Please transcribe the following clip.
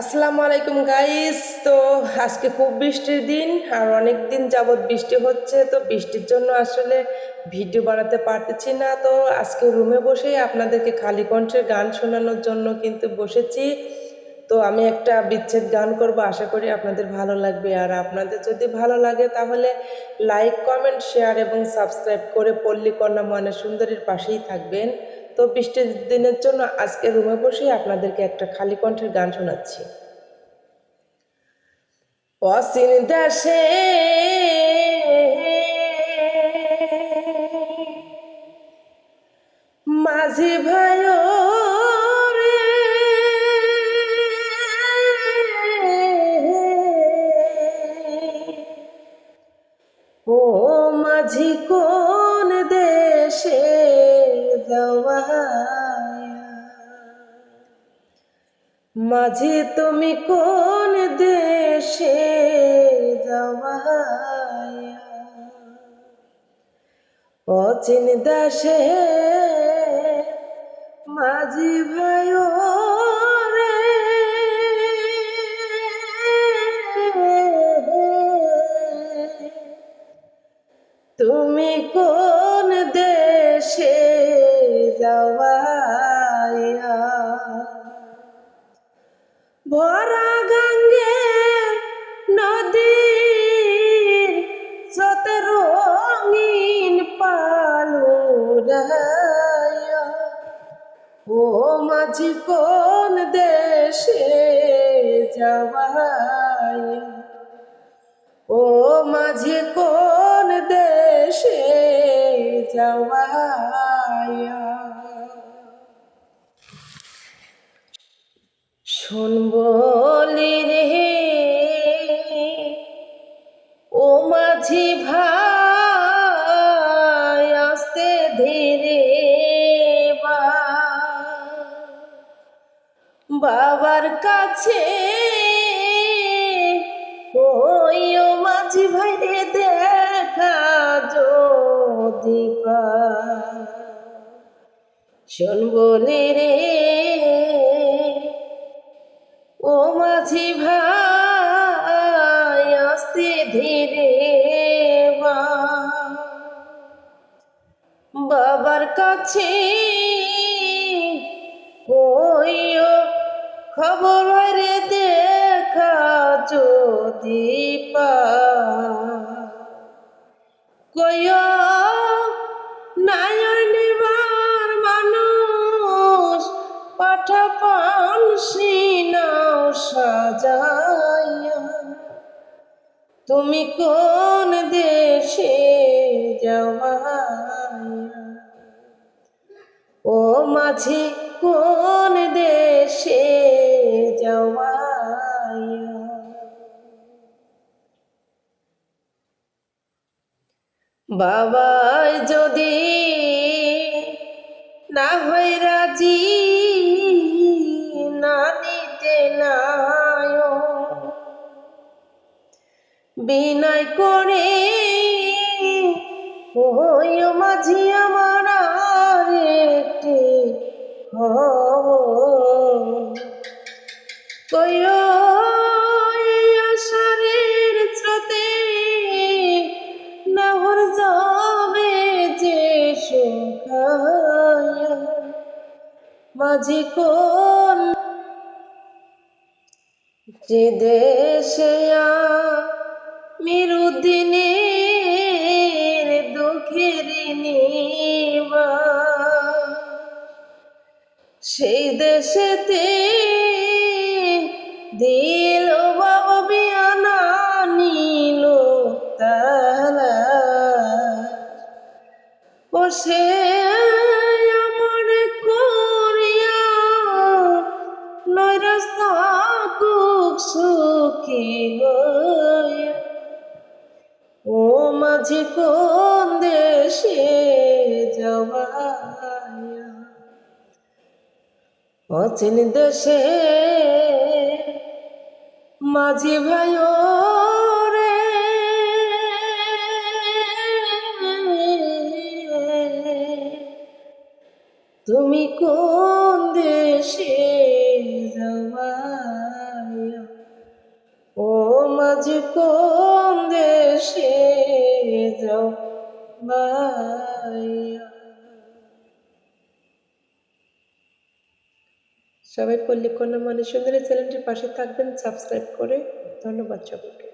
আসসালামু আলাইকুম গাইস তো আজকে খুব বৃষ্টির দিন, আর অনেক দিন যাবৎ বৃষ্টি হচ্ছে, তো বৃষ্টির জন্য আসলে ভিডিও বানাতে পারতেছি না। তো আজকে রুমে বসেই আপনাদেরকে খালি কণ্ঠের গান শোনানোর জন্য কিন্তু বসেছি। তো আমি একটা বিচ্ছেদ গান করব, আশা করি আপনাদের ভালো লাগবে। আর আপনাদের যদি ভালো লাগে তাহলে লাইক কমেন্ট শেয়ার এবং সাবস্ক্রাইব করে পল্লী কন্যা মনে সুন্দরীর পাশেই থাকবেন। তো বৃষ্টির দিনের জন্য আজকে রুমে বসেই আপনাদেরকে একটা খালি কণ্ঠের গান শোনাচ্ছি। অসীন দাসে মাঝি ভাই ও মাঝি কোন মাঝি তুমি কোন দেশে অচিন দাসে মাঝি ভাই রে। তুমি কোন দেশে যাওয়া ভরা গঙ্গে নদীর সত রঙিন পালুরায়া। ও মাঝি, কোন দেশে যাওয়াই ও মাঝি, কোন দেশে যাওয়ায়া? শুনবলি রে। ও মাঝি ভাই, আস্তে ধীরে বাবার কাছে ওই ও মাঝি ভাই রে দেখা যদি শুনবলি রে। ও মাঝি ভাই, আস্তে ধীরে বাবার কাছে কইও, খবর রে দেখা যদি পা। কইও মানুষ পাঠা পান তুমি কোন দেশে যাওয়া ও মাঝি কোন দেশে যাওয়া বাবাই যদি না হয় রাজি বিনয় করে ওই মাঝি আমার একটি আষাঢ়ের স্রোতে নহর যাবে যে মাঝি কোন যে দেশে মিরুদ্দিনের দুঃখের নিবা সেই দেশেতে দিল বাবা বিয়ানা নিল তালা। ও সে আমার করিয়া নৈরাস্তা কুক সুখী গয়া। মাঝি কোন দেশে যাওয়া অচিন দেশে মাঝি ভাই রে। তুমি কোন দেশে যাওয়া ও মাঝে কোন দেশে যাও সবাই পল্লীকন্যা মানে সুন্দরী চ্যানেলটির পাশে থাকবেন সাবস্ক্রাইব করে। ধন্যবাদ সকলকে